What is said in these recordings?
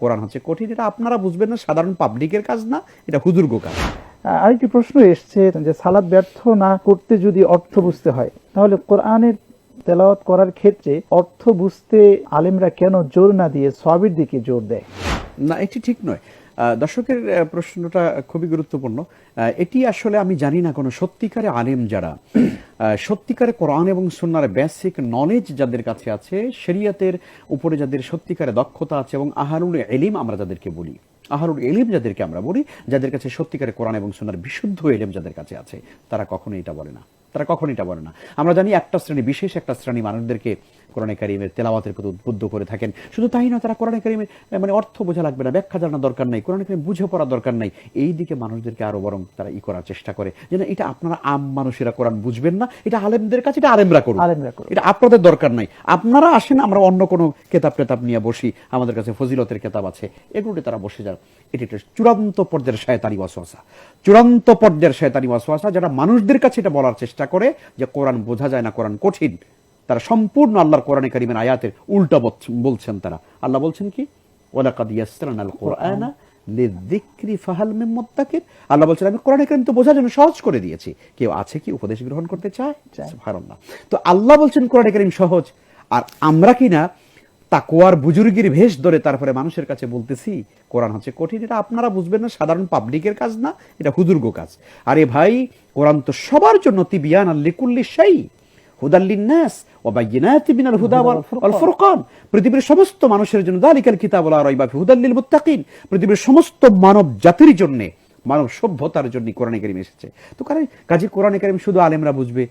কোরআন হচ্ছে কঠিন এটা আপনারা বুঝবেন না সাধারণ পাবলিকের কাজ না এটা হুজুর্গ কাজ। আরেকটি প্রশ্ন এসছে যে সালাদ ব্যর্থ না করতে যদি অর্থ বুঝতে হয় তাহলে কোরআনের তেলাওয়াত করার ক্ষেত্রে অর্থ বুঝতে আলেমরা কেন জোর না দিয়ে সবের দিকে জোর দেয়? না এটি ঠিক নয়। দর্শকের প্রশ্নটা খুবই গুরুত্বপূর্ণ। এটি আসলে আমি জানি না কোনো সত্যিকারে আলেম যারা। সত্যিকারে কোরআন এবং সুন্নার বেসিক নলেজ যাদের কাছে আছে, শরিয়াতের উপরে যাদের সত্যিকারে দক্ষতা আছে এবং আহারুল এলিম আমরা যাদেরকে বলি। আহারুল এলিম যাদেরকে আমরা বলি, যাদের কাছে সত্যিকারে কোরআন এবং সুন্নার বিশুদ্ধ এলিম যাদের কাছে আছে, তারা কখনোই এটা বলে না। তারা কখনোই এটা বলে না। আমরা জানি একটা শ্রেণি বিশেষ একটা শ্রেণি মানুষদেরকে কোরআনে কারিমের তেলাওয়াতের প্রতি উদ্বুদ্ধ করে থাকেন। শুধু তাই না তারা কোরআনে কারিমের মানে অর্থ বোঝা লাগবে না ব্যাখ্যা জানার দরকার নাই কোরআনে কারিম বুঝে পড়ার দরকার নাই। এই দিকে মানুষদেরকে আরও বরং তারা ই করার চেষ্টা করে। যে না এটা আপনারা আম মানুষেরা কোরআন বুঝবেন না এটা আলেমদের কাছে এটা আলেমরা করুন আলেমরা করুন। এটা আপনাদের দরকার নাই। আপনারা আসেন আমরা অন্য কোনো কেতাব টেতাব নিয়ে বসি আমাদের কাছে ফজিলতের কেতাব আছে। এগুলোতে তারা বসে যান। এটি একটা চূড়ান্ত পর্যায়ের শয়তানি ওয়াসওয়াসা। চূড়ান্ত পর্যায়ের শয়তানি ওয়াসওয়াসা যারা মানুষদের কাছে এটা বলার চেষ্টা করে যে কোরআন বোঝা যায় না কোরআন কঠিন? তারা সম্পূর্ণ আল্লাহর কোরআনে কারিমের আয়াতের উল্টা বলছেন তারা। আল্লাহ বলছেন কি? ওলাকাদ ইয়াসরান আল কোরআনা লিদিক্রি ফাহাল মুত্তাকির। আল্লাহ বলছেন আমি কোরআনে কারিম তো বোঝার জন্য সহজ করে দিয়েছি। কেউ আছে কি উপদেশ গ্রহণ করতে চায়। সুবহানাল্লাহ। তো আল্লাহ বলছেন কোরআনে কারিম সহজ। আর আমরা কি না তাকোয়ার বুজুর্গির ভেষ ধরে তারপরে মানুষের কাছে বলতেছি কোরআন হচ্ছে কঠিন। এটা আপনারা বুঝবেন না সাধারণ পাবলিকের কাজ না এটা হুজুর্গ কাজ। আরে ভাই কোরআন তো সবার জন্য তিবিয়ান আর লিকুল্লি শাই। হুদাল্লিন্নাস মিনাল হুদা ওয়াল ফুরকান। পৃথিবীর সমস্ত মানুষের জন্য দালিকাল কিতাব লা রাইবা ফি হুদাল্লিল মুত্তাকিন। পৃথিবীর সমস্ত মানব জাতির জন্য মানব সভ্যতার জন্য কোরআনে কারিম এসেছে। তো কারণ কাজী কোরআনে কারিম শুধু আলেমরা বুঝবে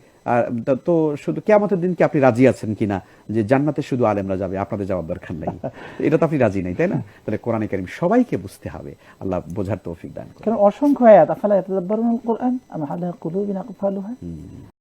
তা- তো শুধু কেয়ামতের দিন কি আপনি রাজি আছেন কিনা? যে জান্নাতে শুধু আলেমরা যাবে আপনাদের যাওয়ার দরকার নেই। এটা তো আপনি রাজি নেই তাই না? তাহলে কোরআনে কারিম সবাইকে বুঝতে হবে। আল্লাহ বোঝার তৌফিক দান কারণ অসংখ্য আয়াত আফালা ইয়াতাদাব্বারুনাল কোরআন আম আলা কুলুবিন আকফালুহা?